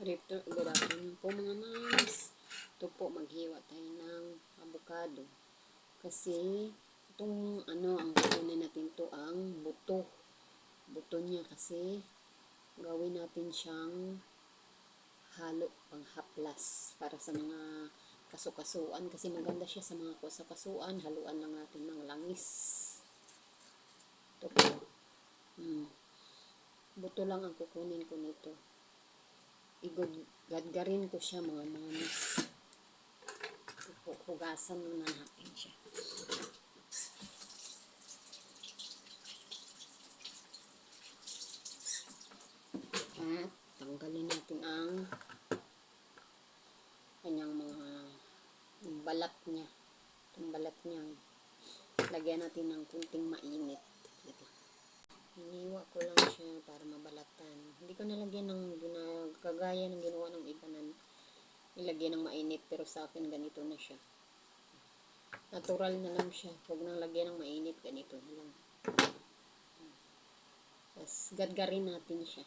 After- good afternoon po mga mas. Ito po, maghiwa tayo ng avocado. Kasi, itong ano, ang kukunin natin to ang buto. Buto niya kasi, gawin natin siyang halo pang haplas para sa mga kasukasuan kasi maganda siya sa mga kasukasuan haluan lang natin ng langis ito po hmm. buto lang ang kukunin ko nito igadgarin ko siya mga mamis hugasan muna natin siya. At tanggalin natin ang kanyang mga balat niya. Itong balat niya lagyan natin ng kunting mainit. Ito. hiniwa ko lang siya para mabalatan. Hindi ko nalagyan ng gina, kagaya ng ginawa ng iba na ilagay ng mainit pero sa akin ganito na siya natural na lang siya huwag nang lagyan ng mainit ganito na lang tapos gadgarin natin siya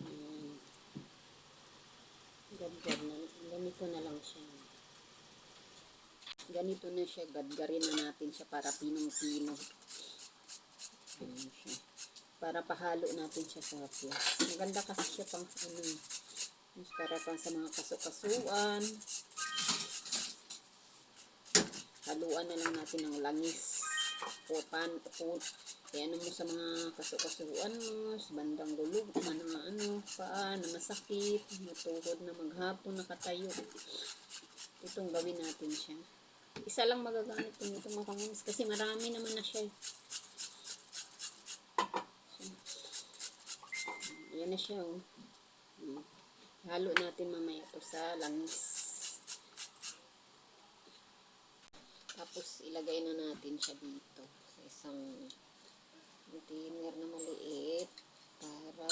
Ayan. Gadgad na. Ganito na lang siya. Ganito na siya. Gadgarin na natin siya para pinong-pino. Ayan siya. Para pahalo natin siya sa haplas. Ang ganda kasi siya pang ano. Para pang sa mga kasukasuan. Haluan na lang natin ng langis. O pan, o Ayan mo sa mga kasukasuan mo, sa bandang gulog, mga ano, paa na masakit, matuhod na maghapon, nakatayo. Itong gawin natin siya. Isa lang magagamit ko nito mga kasi marami naman na siya. eh. Ayan na siya oh. Hmm. Halo natin mamaya to sa langis. Tapos ilagay na natin siya dito sa isang container na maliit para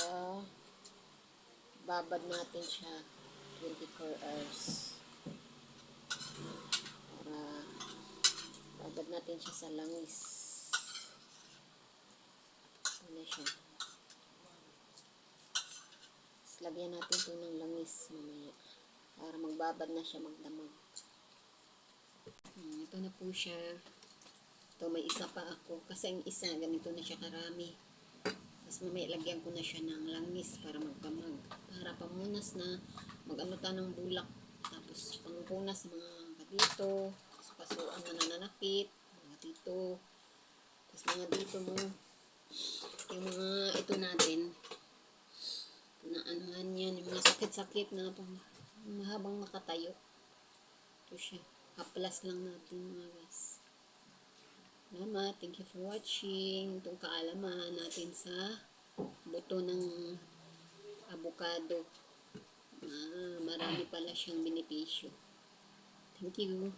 babad natin siya 24 hours para babad natin siya sa langis ano siya Tapos lagyan natin ito ng langis mamaya para magbabad na siya magdamag Hmm, ito na po siya ito, may isa pa ako. Kasi ang isa, ganito na siya karami. Tapos mamaya lagyan ko na siya ng langis para magkamag. Para pamunas na mag-ano ta ng bulak. Tapos pangpunas mga dito. Tapos pasuan na nananakit. Mga dito. Tapos mga dito mo. Yung mga ito natin. Na anuhan yan. Yung mga sakit-sakit na pang mahabang makatayo. Ito siya. Haplas lang natin mga guys. Salamat. Thank you for watching. Itong kaalaman natin sa buto ng avocado. Ah, marami pala siyang benepisyo. Thank you.